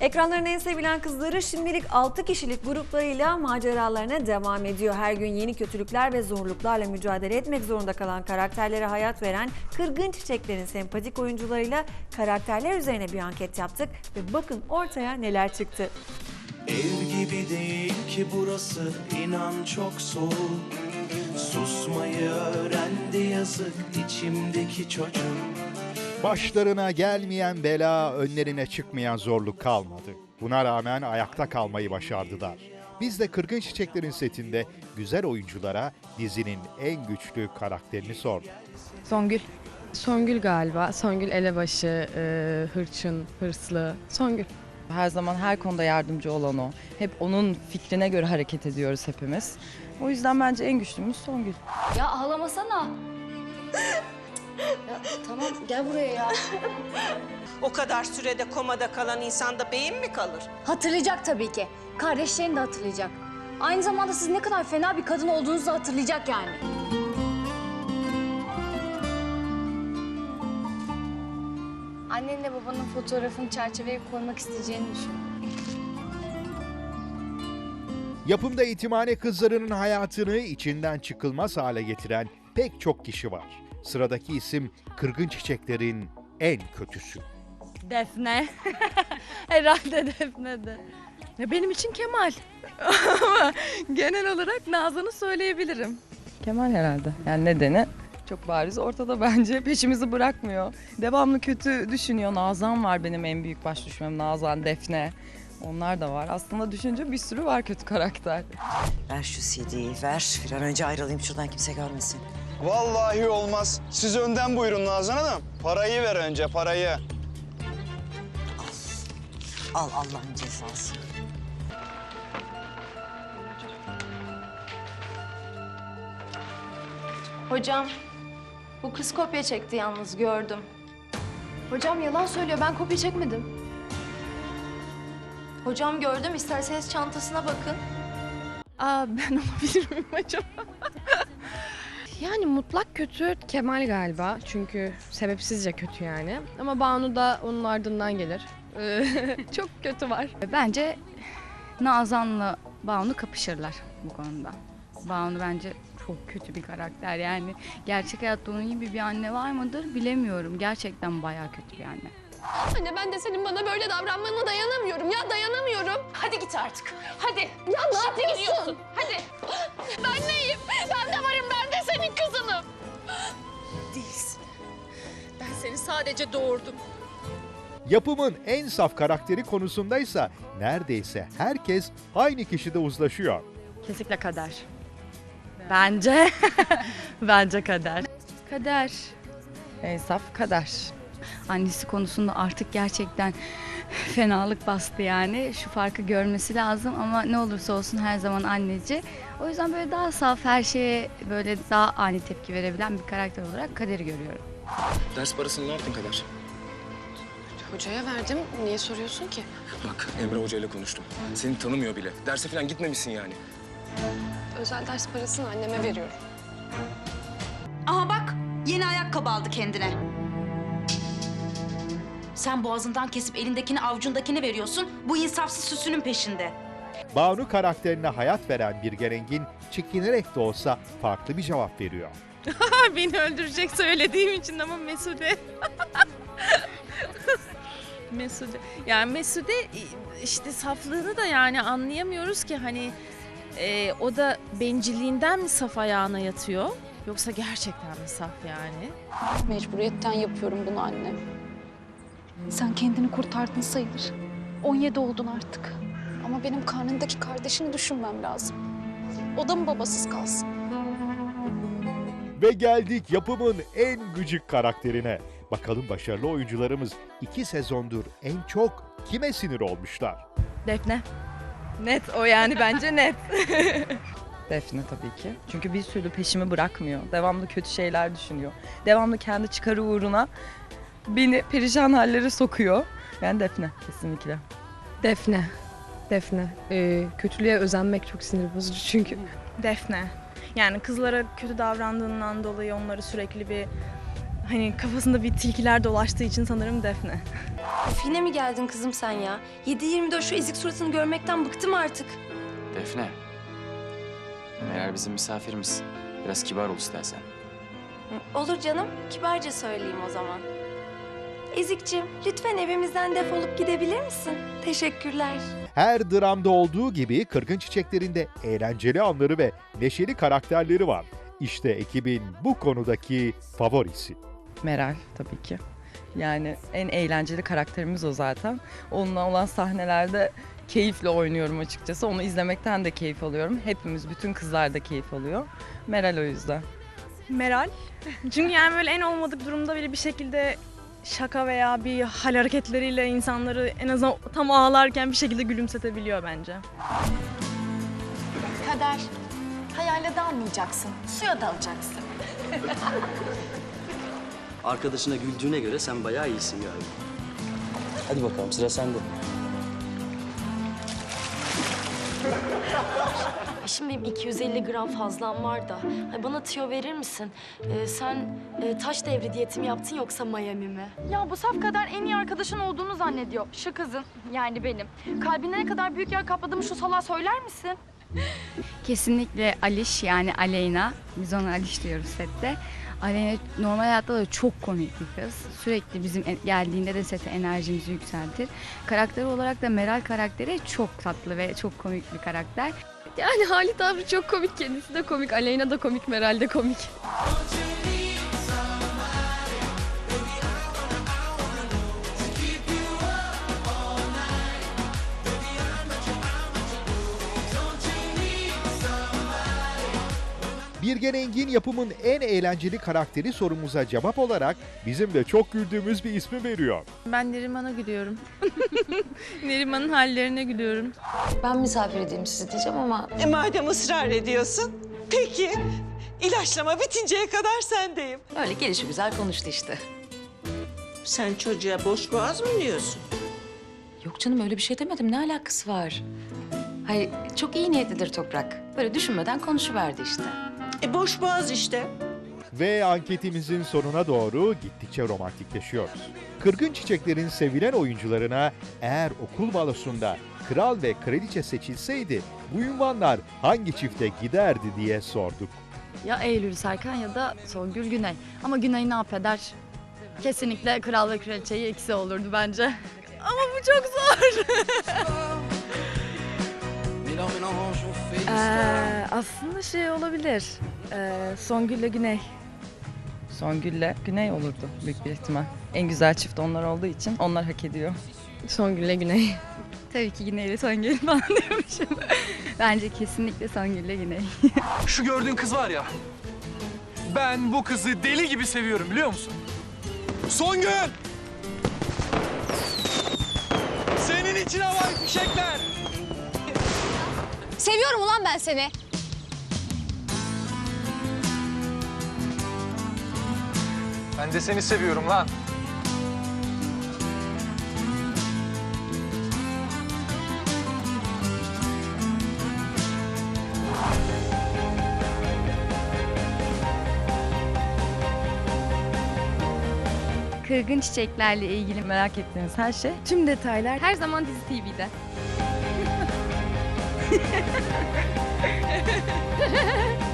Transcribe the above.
Ekranların en sevilen kızları şimdilik 6 kişilik gruplarıyla maceralarına devam ediyor. Her gün yeni kötülükler ve zorluklarla mücadele etmek zorunda kalan karakterlere hayat veren Kırgın Çiçekler'in sempatik oyuncularıyla karakterler üzerine bir anket yaptık ve bakın ortaya neler çıktı. Ev gibi değil ki burası inan çok soğuk Susmayı öğrendi yazık içimdeki çocuk Başlarına gelmeyen bela, önlerine çıkmayan zorluk kalmadı. Buna rağmen ayakta kalmayı başardılar. Biz de Kırgın Çiçekler'in setinde güzel oyunculara dizinin en güçlü karakterini sorduk. Songül. Songül galiba. Songül elebaşı, e, hırçın, hırslı. Songül. Her zaman her konuda yardımcı olan o. Hep onun fikrine göre hareket ediyoruz hepimiz. O yüzden bence en güçlümüz Songül. Ya ağlamasana. Ya, tamam gel buraya ya. O kadar sürede komada kalan insanda beyin mi kalır? Hatırlayacak tabii ki. Kardeşlerini de hatırlayacak. Aynı zamanda siz ne kadar fena bir kadın olduğunuzu da hatırlayacak yani. Annenle babanın fotoğrafını çerçeveye koymak isteyeceğini düşün. Yapımda itimane kızlarının hayatını içinden çıkılmaz hale getiren pek çok kişi var. Sıradaki isim Kırgın Çiçekler'in en kötüsü. Defne. Herhalde Defne'de. Ya benim için Kemal. Ama genel olarak Nazan'ı söyleyebilirim. Kemal herhalde. Yani nedeni çok bariz ortada bence. Peşimizi bırakmıyor. Devamlı kötü düşünüyor. Nazan var benim en büyük baş düşmem. Nazan, Defne. Onlar da var. Aslında düşünce bir sürü var kötü karakter. Ver şu CD'yi ver. Bir an önce ayrılayım şuradan kimse görmesin. Vallahi olmaz. Siz önden buyurun Nazan Hanım. Parayı ver önce parayı. Al Allah'ın cezası. Hocam, bu kız kopya çekti yalnız gördüm. Hocam yalan söylüyor, ben kopya çekmedim. Hocam gördüm, isterseniz çantasına bakın. Aa ben olabilir miyim acaba? Yani mutlak kötü Kemal galiba. Çünkü sebepsizce kötü yani. Ama Banu da onun ardından gelir. Ee, Çok kötü var. Bence Nazan'la Banu kapışırlar bu konuda. Banu bence çok kötü bir karakter yani. Gerçek hayatta onun gibi bir anne var mıdır bilemiyorum. Gerçekten bayağı kötü bir anne. Anne ben de senin bana böyle davranmana dayanamıyorum ya dayanamıyorum. Hadi git artık. Hadi. Ya ne yapıyorsun? Hadi. Ben neyim? Ben de varım ben de senin kızınım. Değilsin. Ben seni sadece doğurdum. Yapımın en saf karakteri konusundaysa neredeyse herkes aynı kişide uzlaşıyor. Kesinlikle kader. Bence. Bence kader. Kader. En saf kader. Annesi konusunda artık gerçekten fenalık bastı yani. Şu farkı görmesi lazım ama ne olursa olsun her zaman anneci. O yüzden böyle daha saf her şeye böyle daha ani tepki verebilen bir karakter olarak kaderi görüyorum. Ders parasını ne yaptın kadar? Hocaya verdim. Niye soruyorsun ki? Bak Emre Hoca ile konuştum. Seni tanımıyor bile. Derse falan gitmemişsin yani. Özel ders parasını anneme veriyorum. Aha bak yeni ayakkabı aldı kendine. Sen boğazından kesip elindekini avucundakini veriyorsun. Bu insafsız süsünün peşinde. Banu karakterine hayat veren bir Engin çekinerek de olsa farklı bir cevap veriyor. Beni öldürecek söylediğim için ama Mesude. Mesude. Yani Mesude işte saflığını da yani anlayamıyoruz ki hani e, o da bencilliğinden mi saf ayağına yatıyor? Yoksa gerçekten mi saf yani? Mecburiyetten yapıyorum bunu anne. Sen kendini kurtardın sayılır. 17 oldun artık. Ama benim karnındaki kardeşini düşünmem lazım. O da mı babasız kalsın? Ve geldik yapımın en gıcık karakterine. Bakalım başarılı oyuncularımız iki sezondur en çok kime sinir olmuşlar? Defne. Net o yani bence net. Defne tabii ki. Çünkü bir sürü peşimi bırakmıyor. Devamlı kötü şeyler düşünüyor. Devamlı kendi çıkarı uğruna beni perişan hallere sokuyor. Yani Defne kesinlikle. Defne. Defne. Ee, kötülüğe özenmek çok sinir bozucu çünkü. Defne. Yani kızlara kötü davrandığından dolayı onları sürekli bir Hani kafasında bir tilkiler dolaştığı için sanırım Defne. Of yine mi geldin kızım sen ya? 7-24 şu ezik suratını görmekten bıktım artık. Defne. Meğer bizim misafirimiz. Biraz kibar ol istersen. Olur canım, kibarca söyleyeyim o zaman. Ezikciğim, lütfen evimizden defolup gidebilir misin? Teşekkürler. Her dramda olduğu gibi Kırgın Çiçekler'in de eğlenceli anları ve neşeli karakterleri var. İşte ekibin bu konudaki favorisi. Meral tabii ki. Yani en eğlenceli karakterimiz o zaten. Onunla olan sahnelerde keyifle oynuyorum açıkçası. Onu izlemekten de keyif alıyorum. Hepimiz, bütün kızlar da keyif alıyor. Meral o yüzden. Meral. Çünkü yani böyle en olmadık durumda bile bir şekilde şaka veya bir hal hareketleriyle insanları en azından tam ağlarken bir şekilde gülümsetebiliyor bence. Kader, hayale dalmayacaksın. Suya dalacaksın. Arkadaşına güldüğüne göre sen bayağı iyisin galiba. Hadi bakalım sıra sende. Şimdi benim 250 gram fazlam var da. Ay bana tüyo verir misin? Ee, sen e, taş devri diyetimi yaptın yoksa Miami mi? Ya bu saf kadar en iyi arkadaşın olduğunu zannediyor. Şu kızın, yani benim. Kalbinde ne kadar büyük yer kapladığımı şu salağa söyler misin? Kesinlikle Aliş yani Aleyna. Biz ona Aliş diyoruz sette. Aleyna normal hayatta da çok komik bir kız. Sürekli bizim geldiğinde de sete enerjimizi yükseltir. Karakter olarak da Meral karakteri çok tatlı ve çok komik bir karakter. Yani Halit abi çok komik. Kendisi de komik. Aleyna da komik. Meral de komik. Birgen Engin yapımın en eğlenceli karakteri sorumuza cevap olarak bizim de çok güldüğümüz bir ismi veriyor. Ben Neriman'a gülüyorum. Neriman'ın hallerine gülüyorum. Ben misafir edeyim sizi diyeceğim ama E madem ısrar ediyorsun. Peki. İlaçlama bitinceye kadar sendeyim. öyle gelişi güzel konuştu işte. Sen çocuğa boş boğaz mı diyorsun? Yok canım öyle bir şey demedim. Ne alakası var? Hayır çok iyi niyetlidir Toprak. Böyle düşünmeden konuşuverdi işte. E boş boğaz işte. Ve anketimizin sonuna doğru gittikçe romantikleşiyoruz. Kırgın Çiçekler'in sevilen oyuncularına eğer okul balosunda kral ve kraliçe seçilseydi bu ünvanlar hangi çifte giderdi diye sorduk. Ya Eylül Serkan ya da Songül Güney. Ama Güney ne yapeder? Kesinlikle kral ve kraliçeyi ikisi olurdu bence. Ama bu çok zor. Ee, aslında şey olabilir. Ee, Songül'le Güney. Songül'le Güney olurdu büyük bir ihtimal. En güzel çift onlar olduğu için onlar hak ediyor. Songül'le Güney. Tabii ki Güney ile Songül falan diyormuşum. bence kesinlikle Songül ile Güney. Şu gördüğün kız var ya. Ben bu kızı deli gibi seviyorum biliyor musun? Songül! Senin için havai fişekler. Seviyorum ulan ben seni. Ben de seni seviyorum lan. Kırgın çiçeklerle ilgili Merak ettiğiniz her şey, tüm detaylar her zaman Dizi TV'de.